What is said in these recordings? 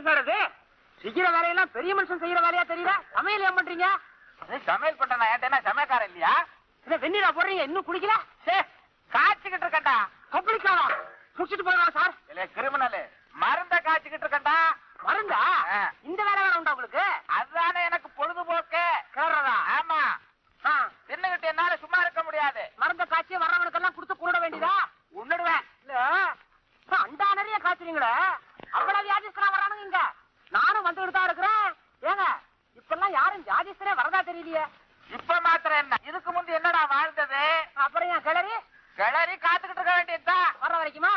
Sir இது செய்யற வேலையெல்லாம் பெரிய மனுஷன் செய்யற வேலையா தெரியல சமையல் ஏன் பண்றீங்க? சமையல் பண்ற நான் ஏன்டா என்ன சமையக்காரன் இல்லையா? என்ன வெந்நீரா போடுறீங்க இன்னும் குடிக்கல சே காய்ச்சிக்கிட்டு இருக்கேன்டா. பப்ளிக்காவா முடிச்சிட்டு போயிடலாம் சார். இல்ல கிரிமினல். மருந்த காய்ச்சிக்கிட்டு இருக்கேன்டா. மருந்தா ஆ. இந்த வேலை வேலை உண்டா உங்களுக்கு அதுதானே எனக்கு பொழுதுபோக்கு கேடுறதா ஆமா ஆ, தின்னுகிட்டு என்னால சும்மா இருக்க முடியாது மருந்த காய்ச்சி வர்றவனுக்கெல்லாம் கொடுத்து கூட வேண்டியதா உன்னிடுவேன் இல்ல இப்ப அண்டா நிறைய காய்ச்சுறீங்களே அவ்வளவு வியாதிஸ்தரா வரானுங்க இங்க நானும் வந்துகிட்டு தான் இருக்கிறேன் ஏங்க இப்பெல்லாம் யாரும் வியாதிஸ்தரே வரதா தெரியலையே இப்ப மாத்திரம் என்ன? இதுக்கு முந்தி என்னடா வாழ்ந்தது? அப்புறம் ஏன் கிளறி? கிளறி காத்துக்கிட்டு இருக்க வேண்டியதுதான் வர்ற வரைக்குமா?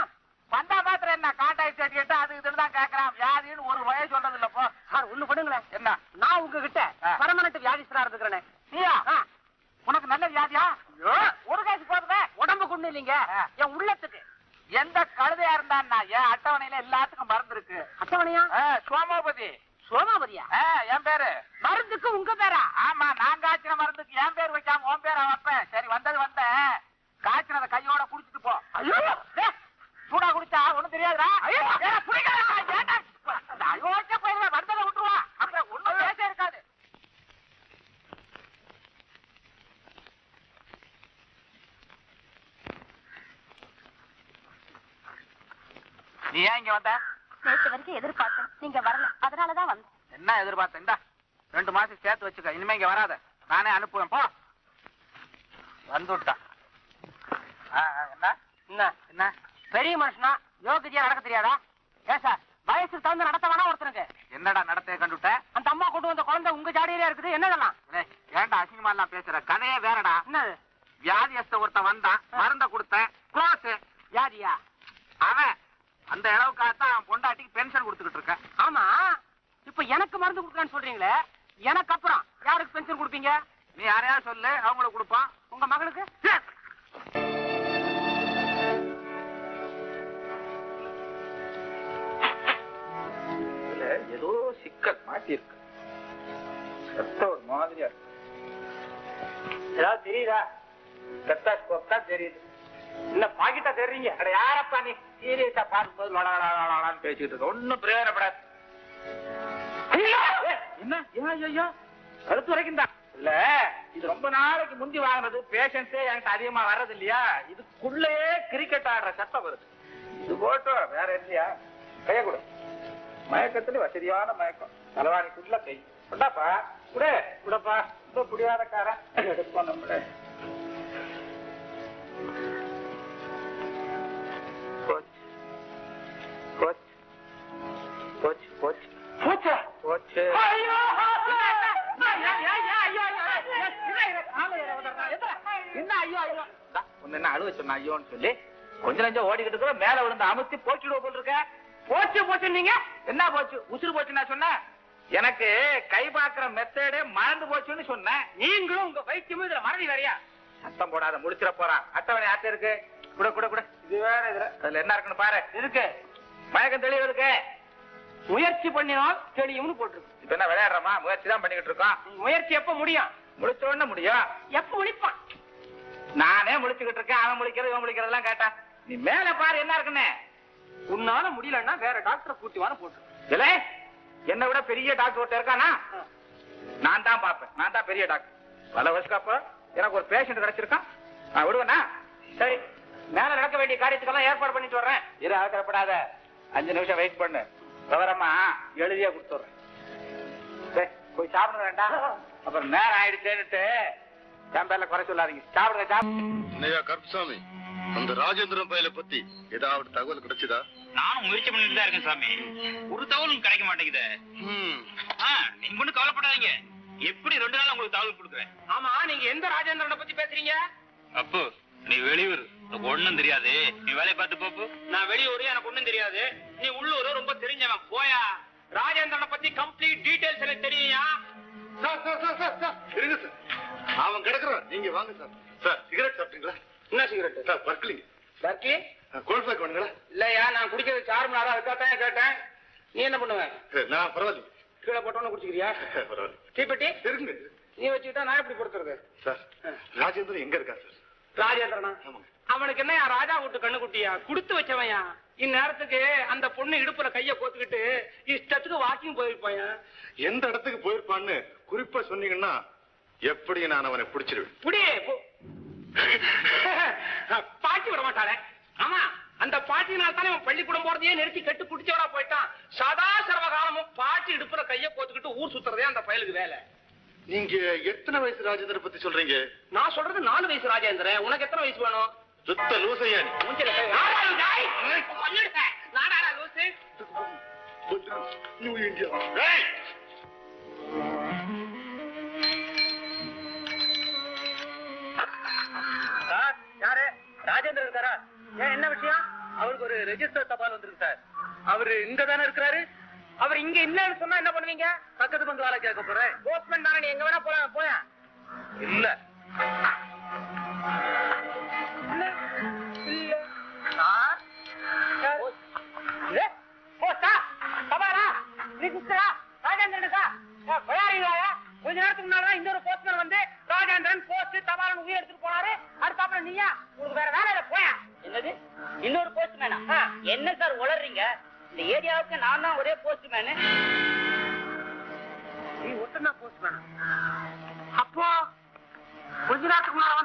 வந்தா மாத்திரம் என்ன? காண்டாக்ட் சர்டிஃபிகேட் அது இதுன்னு தான் கேக்குறான். வியாதின்னு ஒரு வய சொல்றது இல்ல போ. சார் ஒண்ணு பண்ணுங்களேன். என்ன? நான் உங்ககிட்ட ஆ. பர்மனன்ட் வியாதிஸ்தரா இருந்துக்கிறேன். நீயா? உனக்கு நல்ல வியாதியா? ஒரு காசு போதுமே. உடம்புக்கு ஒண்ணு இல்லைங்க. என் உள்ளத்துக்கு. எந்த கழுதையா இருந்தான்னா என் அட்டவணையில எல்லாத்துக்கும் மருந்து இருக்கு அட்டவணையா சோமோபதி. சோமாபதியா? என் பேரு. மருந்துக்கு உங்க பேரா? ஆமா நான் காய்ச்சின மருந்துக்கு என் பேர் வைக்காம உன் பேரை வைப்பேன். சரி வந்தது வந்தேன் காய்ச்சினத கையோட குடிச்சிட்டு போ. ஐயோ! சூடா குடிச்சா ஒண்ணும் தெரியாதுடா? இந்த அயோக்கிய பையனை வந்ததை விட்டுருவா அப்புறம் ஒண்ணும் பேச இருக்காது. நீ ஏன் இங்க வந்த? நேற்று வரைக்கும் எதிர்பார்த்தேன். நீங்க வரல. அதனாலதான் வந்தேன். என்ன எதிர்பார்த்த இந்தா. ரெண்டு மாசம் சேர்த்து வச்சுக்க. இனிமே இங்க வராத. நானே அனுப்புவேன். போ. வந்துட்டா ஆ, ஆ, என்ன? என்ன? என்ன? பெரிய மனுஷனா? யோகியதையா நடக்க தெரியாதா? ஏன் சார் வயசுக்கு தகுந்த நடத்த வேணா ஒருத்தனுக்கு? என்னடா நடத்தைய கண்டுட்ட? அந்த அம்மா கொண்டு வந்த குழந்தை உங்க ஜாடியிலே இருக்குது. என்னதெல்லாம்? ஏன்டா அசிங்கமா எல்லாம் பேசுற? கதையே வேறடா. என்னது? வியாதியஸ்த ஒருத்தன் வந்தான். மருந்த கொடுத்தேன். க்ளோஸ். வியாதியா? அவன் அந்த அளவுக்காகத்தான் பொண்டாட்டிக்கு பென்ஷன் கொடுத்துக்கிட்டு இருக்கேன். ஆமா. இப்ப எனக்கு மருந்து கொடுக்கலான்னு சொல்றீங்களே? எனக்கு அப்புறம் யாருக்கு பென்ஷன் கொடுப்பீங்க? நீ யாரையாவது சொல்லு? அவங்களுக்கு கொடுப்பான் உங்க மகளுக்கு? ஏதோ சிக்கல் மாட்டி இருக்கு ரத்த ஒரு மாதிரியா இருக்கு. ஏதாவது தெரியுதா? ஸ்டெத்தாஸ்கோப் தான் தெரியுது. என்ன பாக்கிட்டா தெரியுங்க அட யாரப்பா நீ? சீரியஸா பார்க்கும்போது பேசிக்கிட்டு இருக்க. ஒன்னும் பிரயோஜனப்படாது. என்ன? ஏன் ஐயோ கழுத்து வரைக்கும் தான். இல்ல இது ரொம்ப நாளைக்கு முந்தி வாங்கினது. பேஷன்ஸே என்கிட்ட அதிகமா வர்றது இல்லையா இதுக்குள்ளேயே கிரிக்கெட் ஆடுற சட்டம் வருது. இது போட்டோம் வேற இல்லையா கைய கொடு. மயக்கத்துல வசதியான மயக்கம். தலைவாணிக்குள்ள கை. கொண்டாப்பா. குடே. குடப்பா. ரொம்ப குடியாதக்காரன் எடுப்போம் நம்மளே. சொன்ன ஐயோன்னு சொல்லி கொஞ்ச நஞ்சம் ஓடிக்கிட்டு இருக்கிற மேல விழுந்து அமுத்தி போச்சுடுவ போல் இருக்க. போச்சு போச்சு நீங்க. என்ன போச்சு? உசுறு போச்சு நான் சொன்னேன். எனக்கு கை பாக்குற மெத்தடே மறந்து போச்சுன்னு சொன்னேன். நீங்களும் உங்க வைத்தியமும் இதுல மறதி வேறையா? சத்தம் போடாத முடிச்சிட போறான் அட்டவணை ஆட்ட இருக்கு? கூட கூட கூட. இது வேற இதுல அதுல என்ன இருக்குன்னு பாரு. இருக்கு. மயக்கம் தெளிவு இருக்கு. முயற்சி பண்ணினால் தெளியும்னு போட்டிருக்கு. இப்ப என்ன விளையாடுறோமா? முயற்சி தான் பண்ணிக்கிட்டு இருக்கோம். முயற்சி எப்ப முடியும்? முடிச்ச உடனே முடியும். எப்ப முடிப்பான்? நானே முடிச்சுக்கிட்டு இருக்கேன். அவன் முடிக்கிறது இவன் முடிக்கிறதெல்லாம் கேட்டான் நீ மேல பாரு என்ன இருக்குன்னு. உன்னால முடியலன்னா வேற டாக்டரை கூட்டிவான போட்டு. இல்லை என்னை விட பெரிய டாக்டர் ஒருத்தர் இருக்கானா? நான் தான் பாப்பேன் நான் தான் பெரிய டாக்டர். பல வருஷம் அப்ப எனக்கு ஒரு பேஷண்ட் கிடைச்சிருக்கான் நான் விடுவேனா? சரி மேல நடக்க வேண்டிய காரியத்துக்கெல்லாம் ஏற்பாடு பண்ணிட்டு வர்றேன் இரு அவசரப்படாத. அஞ்சு நிமிஷம் வெயிட் பண்ணு. விவரமா எழுதியா கொடுத்துட்றேன். சரி, போய் சாப்பிட வேண்டாம். அப்புறம் நேரம் ஆயிடுச்சேன்னுட்டு என் பேர்ல குறை சொல்லாதீங்க. சாப்பிடுங்க சாப்பிடுங்க கருப்புசாமி? அந்த ராஜேந்திரன் பையல பத்தி ஏதாவது தகவல் கிடைச்சதா? நானும் முயற்சி பண்ணிட்டு தான் இருக்கேன் சாமி. ஒரு தகவலும் கிடைக்க மாட்டேங்குதே. ம் ஆ, நீங்க ஒண்ணும் கவலைப்படாதீங்க. எப்படி ரெண்டு நாள் உங்களுக்கு தகவல் கொடுக்குறேன்? ஆமா நீங்க எந்த ராஜேந்திரனை பத்தி பேசுறீங்க? அப்போ நீ வெளியூர். உனக்கு ஒண்ணும் தெரியாது. நீ வேலையை பார்த்து போப்பு நான் வெளியூர் எனக்கு ஒண்ணும் தெரியாது. நீ உள்ளூர் ரொம்ப தெரிஞ்சவன். போயா. ராஜேந்திரனை பத்தி கம்ப்ளீட் டீடைல்ஸ் எனக்கு தெரியுயா sir sir sir sir sir. இருங்க சார். அவன் கிடக்குறான். நீங்க வாங்க சார். சார் சிகரெட் சாப்பிட்டீங்களா? என்ன சிகரெட் சார் பர்க்கலிங்க பர்க்கி கோல்ட் பேக் வேணுங்களா? இல்லையா நான் குடிக்கிறது சார் மணி நேரம் அதுக்காக கேட்டேன். நீ என்ன பண்ணுவ? சரி, நான் பரவாயில்லைங்க கீழே போட்டோன்னு குடிச்சுக்கிறியா? பரவாயில்ல தீப்பெட்டி? இருங்க. நீ வச்சுக்கிட்டா நான் எப்படி பொறுத்துறது சார் ராஜேந்திரன் எங்க இருக்கா சார்? ராஜேந்திரனா? அவனுக்கு என்ன ராஜா வீட்டு கண்ணு குட்டியா? கொடுத்து வச்சவன்யா இந்நேரத்துக்கு அந்த பொண்ணு இடுப்புல கைய கோத்துக்கிட்டு இஷ்டத்துக்கு வாக்கிங் போயிருப்பாங்க எந்த இடத்துக்கு போயிருப்பான்னு குறிப்பா சொன்னீங்கன்னா எப்படி நான் அவனை பிடிச்சிருவேன்? பாட்டி விட மாட்டாளே. ஆமா அந்த பாட்டினால தானே அவன் பள்ளிக்கூடம் போறதையே நிறுத்தி கெட்டு குடிச்சவரா போயிட்டான். சதா சர்வகாலமும் பாட்டி இடுப்புல கைய கோத்துக்கிட்டு ஊர் சுத்துறதே அந்த பயலுக்கு வேலை. நீங்க எத்தனை வயசு ராஜேந்திர பத்தி சொல்றீங்க? நான் சொல்றது நாலு வயசு ராஜேந்திரன். உனக்கு எத்தனை வயசு வேணும்? சுத்த லூசையா. நாடாடா லூசு. நியூ இந்தியா ரெஜிஸ்டர் தபால் வந்திருக்கு சார். அவரு இங்க தானே இருக்கிறாரு? அவர் இங்க இல்லன்னு சொன்னா என்ன பண்ணுவீங்க? பக்கத்து பங்களால கேட்க போறேன். போஸ்ட்மேன் தானே எங்க வேணா போலாம் போய இல்ல. உளறீங்க இந்த ஏரியாவுக்கு நான் தான் ஒரே போஸ்ட்மேனு நீ ஒட்டுனா போஸ்ட்மேன் அப்போ கொஞ்ச நேரத்துக்கு முன்னால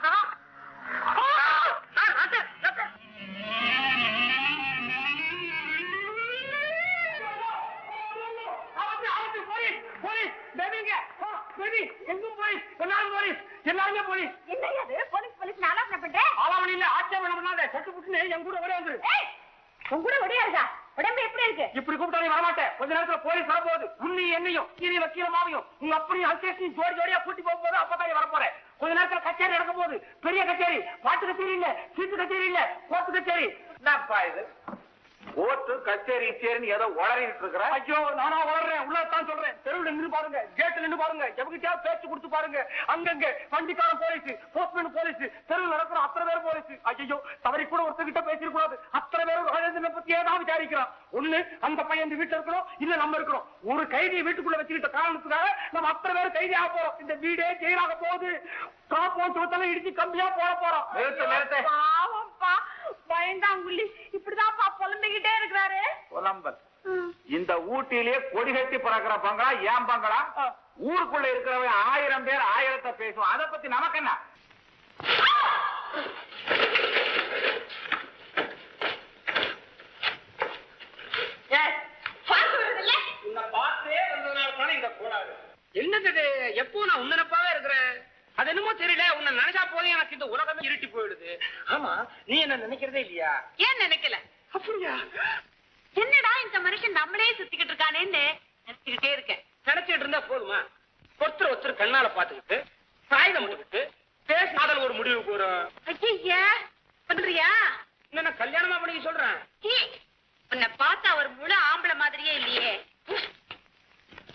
ஆபத்து, போலீஸ், எங்கும் எல்லாரும் போலீஸ், எல்லாருமே போலீஸ். என்னையா போலீஸ் போலீஸ் ஆலோசனை பண்றேன்? ஆளாவணி இல்ல, ஆட்சேபனை பண்ணாத, சட்டு புட்டுன்னு என் கூட ஒரே வந்துரு. உன் கூட ஒடியா இருக்கா? உடம்பு எப்படி இருக்கு? இப்படி கூப்பிட்டா நீ வரமாட்டேன். கொஞ்ச நேரத்துல போலீஸ் வரப்போகுது. உன்னை என்னையும் கீரி வக்கீலமாவையும் உங்க அப்படியும் அல்சேஷன் ஜோடி ஜோடியா கூட்டி போக போது அப்பதான் நீ வரப்போறேன் கொஞ்ச நேரத்துல கச்சேரி நடக்க போகுது பெரிய கச்சேரி பாட்டு கச்சேரி இல்ல சீட்டு கச்சேரி இல்ல கோர்ட்டு கச்சேரி. என்னப்பா இது? ஓட்டு கச்சேரி இச்சேரின்னு ஏதோ உளறிட்டு இருக்கிற. ஐயோ நானா வளர்றேன் உள்ளதான் சொல்றேன். தெருவில் நின்று பாருங்க. கேட்ல நின்று பாருங்க. எவகிட்டயா பேச்சு கொடுத்து பாருங்க. அங்கங்க வண்டிக்காரன் போலீஸ் போஸ்ட்மேன் போலீஸ் தெருவில் நடக்கிற அத்தனை பேர் போலீஸ். ஐயோ தவறி கூட ஒருத்தர்கிட்ட பேசிட கூடாது அத்தனை பேரும் ராஜேந்திரனை பத்தி ஏதாவது விசாரிக்கிறான் ஒண்ணு அந்த பையன் இந்த வீட்டுல இருக்கணும் இல்ல நம்ம இருக்கணும் ஒரு கைதியை வீட்டுக்குள்ள வச்சுக்கிட்ட காரணத்துக்காக நம்ம அத்தனை பேரும் கைதி ஆக போறோம். இந்த வீடே ஜெயிலாக போகுது. காப்போம் சுத்தலாம் இடிச்சு கம்மியா போட போறோம். நிறுத்து, நிறுத்து. பயந்தாங்குள்ளி இப்படிதான்ப்பா புலம்பிக்கிட்டே இருக்கிறாரு. புலம்பல். இந்த ஊட்டியிலேயே கொடி கட்டி பறக்கிற பங்களா ஏன் பங்களா? ஊருக்குள்ள இருக்கிறவன் ஆயிரம் பேர் ஆயிரத்தை பேசுவான். அதை பத்தி நமக்கு என்ன? என்னது? எப்போ நான் உன்னப்பாவே இருக்கிறேன்? அது என்னமோ தெரியல. உன்னை நினைச்சா போதும். எனக்கு இந்த உலகமே இருட்டி போயிடுது. ஆமா நீ என்ன நினைக்கிறதே இல்லையா? ஏன் நினைக்கல? அப்படியா? என்னடா இந்த மனுஷன் நம்மளே சுத்திக்கிட்டு இருக்கானேன்னு நினைச்சுக்கிட்டே இருக்கேன். நினைச்சிட்டு இருந்தா போதுமா? ஒருத்தர் ஒருத்தர் கண்ணால பாத்துக்கிட்டு காகிதம் போட்டுக்கிட்டு பேசினாதல் ஒரு முடிவுக்கு வரும் ஐயா பண்றியா? என்ன நான் கல்யாணமா பண்ணி சொல்றேன்? உன்னை பார்த்தா ஒரு முழு ஆம்பளை மாதிரியே இல்லையே.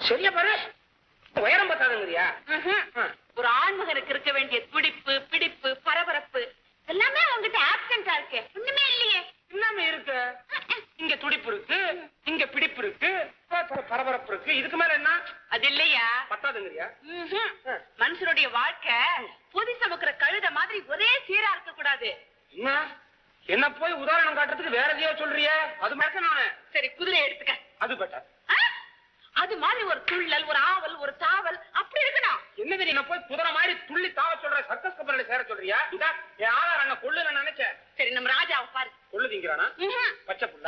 சரியா பாரு. உயரம் பத்தாதுங்கிறியா ஆண்மகனுக்கு இருக்க வேண்டிய துடிப்பு பிடிப்பு பரபரப்பு எல்லாமே உங்ககிட்ட ஆப்சென்டா இருக்கு. ஒண்ணுமே இல்லையே. எல்லாமே இருக்கு. இங்க துடிப்பு இருக்கு இங்க பிடிப்பு இருக்கு பரபரப்பு இருக்கு. இதுக்கு மேல என்ன? அது இல்லையா? பத்தாதுங்கிறியா. மனுஷனுடைய வாழ்க்கை பொதி சமுக்கிற கழுத மாதிரி ஒரே சீரா இருக்க கூடாது. என்ன? என்ன போய் உதாரணம் காட்டுறதுக்கு வேற எதையோ சொல்றியே? அது மாதிரி நானு. சரி குதிரை எடுத்துக்க. அது பெட்டர்? அது மாதிரி ஒரு துள்ளல் ஒரு ஆவல் ஒரு தாவல் அப்படி இருக்கணும். என்னது நீ போய் குதிரை மாதிரி துள்ளி தாவ சொல்ற சர்க்கஸ் கம்பெனில சேர சொல்றியா? என் ஆதார் என்ன கொள்ளு நான் நினைச்சேன். சரி நம்ம ராஜாவை பாரு. கொள்ளுதீங்கிறானா. பச்சை புள்ள.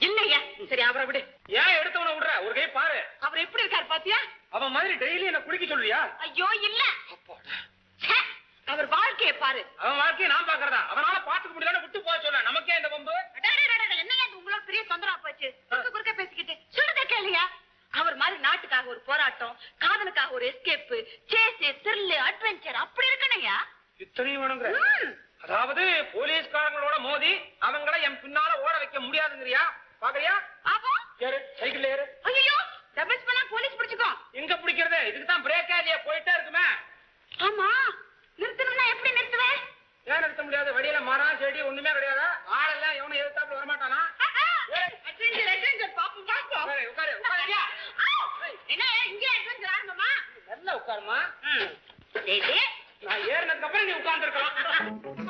இல்லையா. சரி அவரை விடு. ஏன் எடுத்தவன விடுற? ஒரு கை பாரு. அவர் எப்படி இருக்காரு பாத்தியா? அவன் மாதிரி டெய்லி என்ன குடிக்க சொல்றியா ஐயோ இல்ல. அவர் வாழ்க்கையை பாரு. அவன் வாழ்க்கையை நான் பாக்குறதா அவனால பாத்துக்க முடியல விட்டு போக சொல்ல. நமக்கே இந்த பம்பு இல்லையா போயிட்டே இருக்குமே? ஆமா. நிறுத்தணும்னா எப்படி நிறுத்துவேன் ஏன் நிறுத்த முடியாது? வழியில மரம் செடி ஒண்ணுமே கிடையாது? ஆளெல்லாம் எவனும் எதிர்த்தாப்புல வரமாட்டானா? உட்காருமா. நான் ஏறினதுக்கு அப்புறம் நீ உட்கார்ந்து இருக்கலாம்